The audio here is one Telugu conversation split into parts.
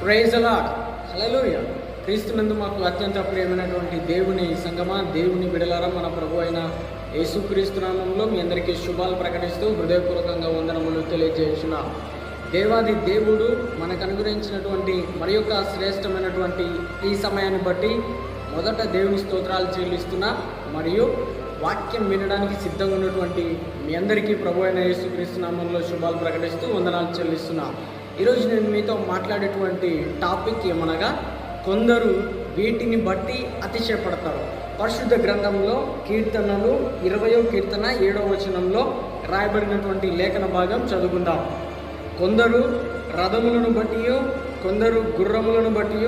ప్రైజ్ అలాడ్ క్రీస్తు క్రీస్తునందు మాకు అత్యంత ప్రియమైనటువంటి దేవుని సంగమా దేవుని బిడలారా మన ప్రభు అయిన యేసుక్రీస్తు నామంలో మీ అందరికీ శుభాలు ప్రకటిస్తూ హృదయపూర్వకంగా వందనములు తెలియజేసిన దేవాది దేవుడు మనకు అనుగ్రహించినటువంటి మరి యొక్క శ్రేష్టమైనటువంటి ఈ సమయాన్ని బట్టి మొదట దేవుని స్తోత్రాలు చెల్లిస్తున్నా మరియు వాక్యం వినడానికి సిద్ధంగా ఉన్నటువంటి మీ అందరికీ ప్రభు అయిన యేసుక్రీస్తు నామంలో శుభాలు ప్రకటిస్తూ వందనాలు చెల్లిస్తున్నా. ఈరోజు నేను మీతో మాట్లాడేటువంటి టాపిక్ ఏమనగా కొందరు వీటిని బట్టి అతిశయపడతారు. పరిశుద్ధ గ్రంథంలో కీర్తనలు ఇరవయో కీర్తన ఏడవ వచనంలో రాయబడినటువంటి లేఖన భాగం చదువుకుందాం. కొందరు రథములను బట్టి కొందరు గుర్రములను బట్టి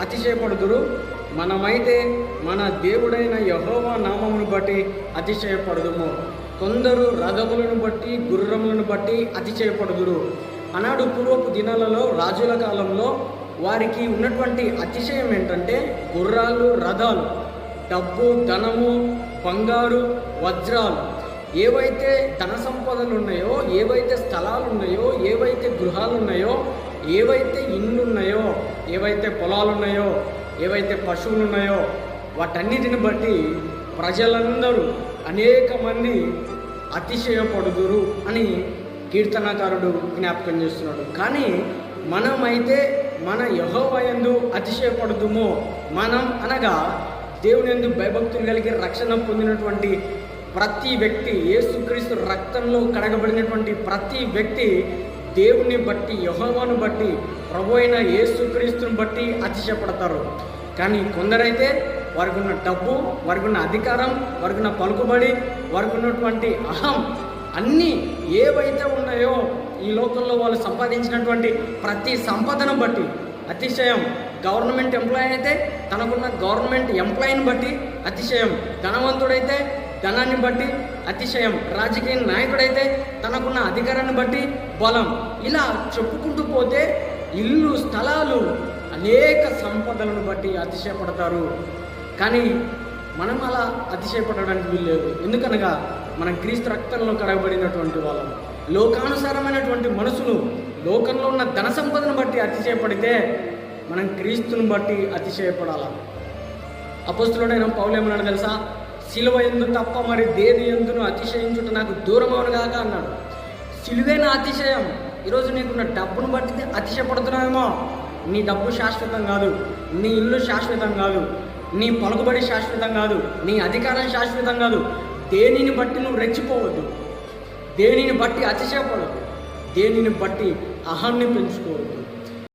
అతిశయపడుదురు. మనమైతే మన దేవుడైన యహోవా నామమును బట్టి అతిశయపడదుము. కొందరు రథములను బట్టి గుర్రములను బట్టి అతిశయపడుదురు. ఆనాడు పూర్వపు దినాలలో రాజుల కాలంలో వారికి ఉన్నటువంటి అతిశయం ఏంటంటే గుర్రాలు రథాలు డబ్బు ధనము బంగారు వజ్రాలు ఏవైతే ధన సంపదలు ఉన్నాయో ఏవైతే స్థలాలు ఉన్నాయో ఏవైతే గృహాలు ఉన్నాయో ఏవైతే ఇండ్లు ఉన్నాయో ఏవైతే పొలాలు ఉన్నాయో ఏవైతే పశువులు ఉన్నాయో వాటన్నిటిని బట్టి ప్రజలందరూ అనేక మంది అతిశయపడుదురు అని కీర్తనకారుడు జ్ఞాపకం చేస్తున్నాడు. కానీ మనమైతే మన యహోవయందు అతిశయపడుదుమో మనం అనగా దేవుని ఎందు భయభక్తులు కలిగి రక్షణ పొందినటువంటి ప్రతి వ్యక్తి యేసుక్రీస్తు రక్తంలో కడగబడినటువంటి ప్రతి వ్యక్తి దేవుని బట్టి యహోవాను బట్టి ప్రభు అయిన యేసుక్రీస్తుని బట్టి అతిశయపడతారు. కానీ కొందరైతే వారికి ఉన్న డబ్బు వారికి ఉన్న అధికారం వారికి ఉన్న పలుకుబడి వారికి ఉన్నటువంటి అహం అన్నీ ఏవైతే ఉన్నాయో ఈ లోకంలో వాళ్ళు సంపాదించినటువంటి ప్రతి సంపదను బట్టి అతిశయం గవర్నమెంట్ ఎంప్లాయీ అయితే తనకున్న గవర్నమెంట్ ఎంప్లాయీని బట్టి అతిశయం ధనవంతుడైతే ధనాన్ని బట్టి అతిశయం రాజకీయ నాయకుడైతే తనకున్న అధికారాన్ని బట్టి బలం. ఇలా చెప్పుకుంటూ పోతే ఇల్లు స్థలాలు అనేక సంపదలను బట్టి అతిశయపడతారు. కానీ మనం అలా అతిశయపడడానికి వీల్లేదు. ఎందుకనగా మన క్రీస్తు రక్తంలో కడగబడినటువంటి వాళ్ళం. లోకానుసారమైనటువంటి మనసును లోకంలో ఉన్న ధన సంపదను బట్టి అతిశయపడితే మనం క్రీస్తుని బట్టి అతిశయపడాల? అపస్తులుడైన పౌలేమన్నాడు తెలుసా? సిలువ ఎందు తప్ప మరి దేని ఎందును అతిశయించుట నాకు దూరం అవునుగాక అన్నాడు. సిలువైన అతిశయం. ఈరోజు నీకున్న డబ్బును బట్టి అతిశయపడుతున్నామేమో నీ డబ్బు శాశ్వతం కాదు నీ ఇల్లు శాశ్వతం కాదు నీ పలుకుబడి శాశ్వతం కాదు నీ అధికారం శాశ్వతం కాదు. దేనిని బట్టి నువ్వు రెచ్చిపోవద్దు. దేనిని బట్టి అతిశయపడద్దు. దేనిని బట్టి అహాన్ని పెంచుకోవద్దు.